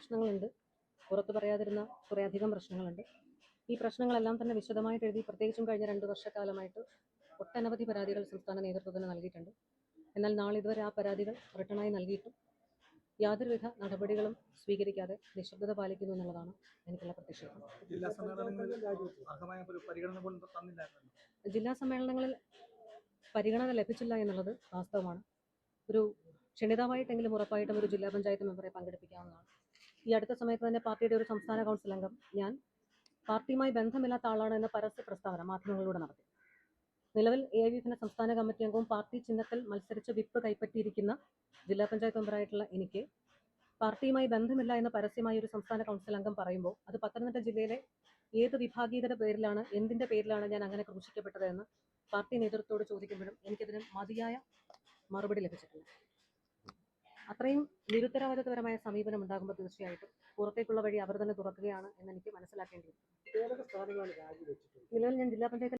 പ്രശ്നങ്ങളുണ്ട്. പുറത്ത് പറയാതിരുന്ന കുറേയധികം പ്രശ്നങ്ങളുണ്ട്. ഈ പ്രശ്നങ്ങളെല്ലാം തന്നെ വിശദമായിട്ട് എഴുതി പ്രത്യേകിച്ചും കഴിഞ്ഞ രണ്ട് വർഷക്കാലമായിട്ട് ഒട്ടനവധി പരാതികൾ സംസ്ഥാന നേതൃത്വത്തിന് നൽകിയിട്ടുണ്ട്. എന്നാൽ നാളെ ഇതുവരെ ആ പരാതികൾ റിട്ടേണായി നൽകിയിട്ടും യാതൊരുവിധ നടപടികളും സ്വീകരിക്കാതെ നിശബ്ദത പാലിക്കുന്നു എന്നുള്ളതാണ് എനിക്കുള്ള പ്രതീക്ഷ ജില്ലാ സമ്മേളനങ്ങളിൽ പരിഗണന പോലും തന്നില്ലായിരുന്നു ജില്ലാ സമ്മേളനങ്ങളിൽ പരിഗണന ലഭിച്ചില്ല എന്നുള്ളത് വാസ്തവമാണ്. ഒരു ക്ഷണിതാവായിട്ടെങ്കിലും ഉറപ്പായിട്ടും ഒരു ജില്ലാ പഞ്ചായത്ത് മെമ്പറെ പങ്കെടുപ്പിക്കാവുന്നതാണ്. ഈ അടുത്ത സമയത്ത് തന്നെ പാർട്ടിയുടെ ഒരു സംസ്ഥാന കൗൺസിൽ അംഗം ഞാൻ പാർട്ടിയുമായി ബന്ധമില്ലാത്ത ആളാണ് എന്ന പരസ്യ പ്രസ്താവന മാധ്യമങ്ങളിലൂടെ നടത്തി. നിലവിൽ എ ഐ എഫിന്റെ സംസ്ഥാന കമ്മിറ്റി അംഗവും പാർട്ടി ചിഹ്നത്തിൽ മത്സരിച്ച് വിപ്പ് കൈപ്പറ്റിയിരിക്കുന്ന ജില്ലാ പഞ്ചായത്ത് മെമ്പറായിട്ടുള്ള എനിക്ക് പാർട്ടിയുമായി ബന്ധമില്ല എന്ന് പരസ്യമായി ഒരു സംസ്ഥാന കൗൺസിൽ അംഗം പറയുമ്പോൾ അത് പത്തനംതിട്ട ജില്ലയിലെ ഏത് വിഭാഗീയതയുടെ പേരിലാണ് എന്തിന്റെ പേരിലാണ് ഞാൻ അങ്ങനെ ക്രൂശിക്കപ്പെട്ടത് എന്ന് പാർട്ടി നേതൃത്വത്തോട് ചോദിക്കുമ്പോഴും എനിക്കതിന് മതിയായ മറുപടി ലഭിച്ചിട്ടില്ല. അത്രയും നിരുത്തരവാദിത്തപരമായ സമീപനം ഉണ്ടാകുമ്പോൾ തീർച്ചയായിട്ടും പുറത്തേക്കുള്ള വഴി അവർ തന്നെ തുറക്കുകയാണ് എന്ന് എനിക്ക് മനസ്സിലാക്കേണ്ടിയിരിക്കുന്നു. നിലവിൽ ഞാൻ ജില്ലാ പഞ്ചായത്ത്